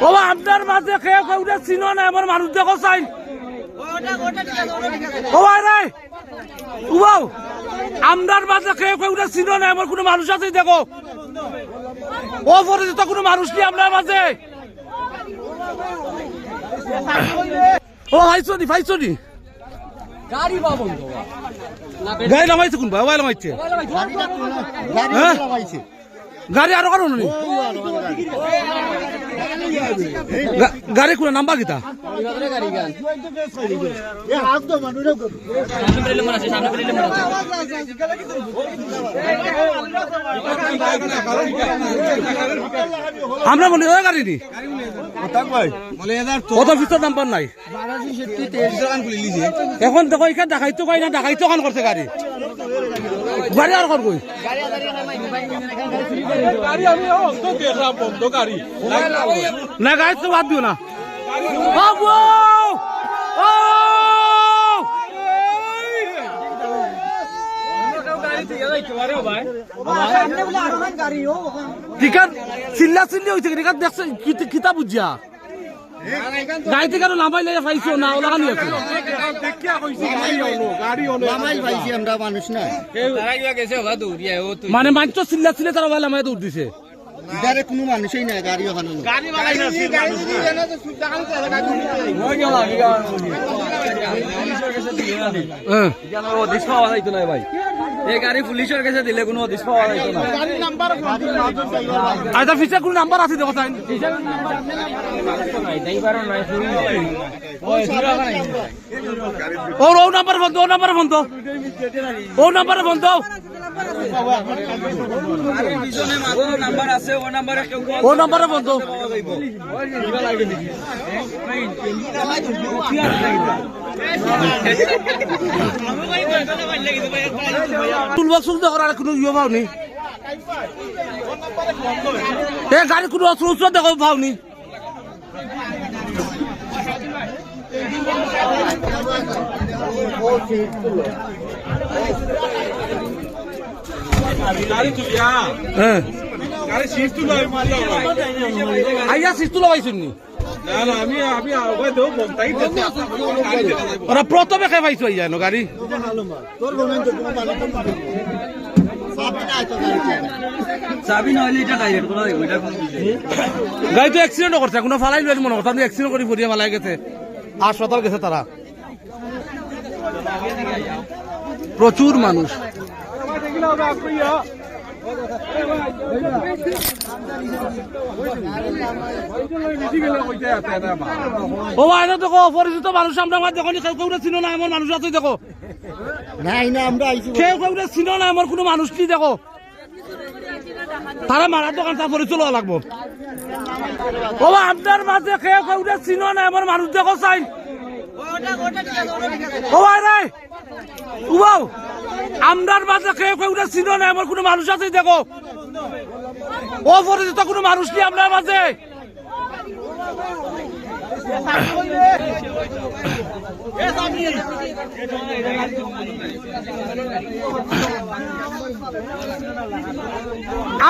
ও আপনার মাঝে খেয়ে কেউটা চিনো না আমার মানুষ দেখো চাই ও ভাই রে উবাও আমরার মাঝে খেয়ে কেউটা চিনো না আমার কোনো মানুষ আছে দেখো। ও পরিচিত কোনো মানুষ নেই আপনার মাঝে? ও ভাইছো নি ভাইছো নি? গাড়ি নামাইছে কোন ভাই নামাইছে? গাড়ি আরও কারণ গাড়ি খুলে নাম্বার কিতা গান আমরা বলি ওই গাড়ি নি কত নাই এখন দেখো এখানে দেখাইতো কই না দেখাইতো কান করছে গাড়ি গাড়ি আর কর কই না গাড়ি তো বাদ দিও না বাবু! টিকার চিল্লা চিল্লি হয়েছে টিকার দেখছে কিতা বুঝিয়া। গাড়ি থেকে আরও নামাই লেগে পাইছো না ওলা কানি আছে? আমরা মানুষ না। মানে মাঞ্চ চিল্লা চিল্লে তারা ভাই আমায় দৌড় দিছে। ইদারে কোনো মানুষই নাই গাড়ি ওখানে ভাই। এই গাড়ি পুলিশের কাছে দিলে, কোনো অদিস পাওয়া যাইতো না আচ্ছা ফিসে কোন নাম্বার আছে দেখো তাই ও ও নাম্বার বন্ধ ও নাম্বার বন্ধ। ও নাম্বার বন্ধ। ও নাম্বার ও নাম্বারে ও সুলতে করার কোনো ইয়ে পাওনি এ গাড়ি কোনো অস্ত্র দেখো পাওনি আইয়া সিস্তু লাগাইছেন? নি ওরা প্রথমে খাই পাইছো ন। গাড়ি গাড়ি তো অ্যাক্সিডেন্ট করছে কোনো ফালাই লই মনে কথা অ্যাক্সিডেন্ট করে পড়িয়া ফালাই গেছে। হাসপাতাল গেছে তারা। প্রচুর মানুষ। ও আয়না দেখো অপরিচিত মানুষ আমরা আমার দেখো কেউ কেউ চিনো না আমার মানুষ আছে দেখো। নাই না আমরা কেউ কেউ চিনো না আমার কোনো মানুষ নেই দেখো? তারা মারার দোকান তার পরে চলো লাগবো। ও আপনার মাঝে কেউ কেউ চিনো না আমার মানুষ দেখো চাই। আমরার মাঝে কেউ কেউ চিনো না আমার কোনো মানুষ আছে দেখো। ও পরিচিত কোনো মানুষ নেই আপনার মাঝে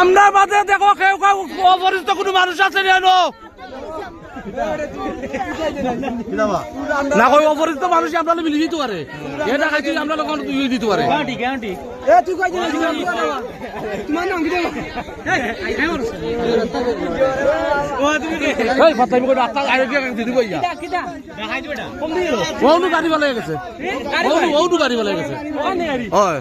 আমরা মাঝে দেখো, কেউ কেউ অপরিচিত কোনো মানুষ আছে না না কই অপরিচিত মানুষ আমরা মিলি দিতে পারে। এটা খাইছি আমরা লোক ইয়ে দিতে পারে। এই ফাতাইব কই রাস্তা আইরে কি দিদি কইয়া ওনু গাড়ি বলে গেছে। ওনু ওনু গাড়ি বলে গেছে। হয়।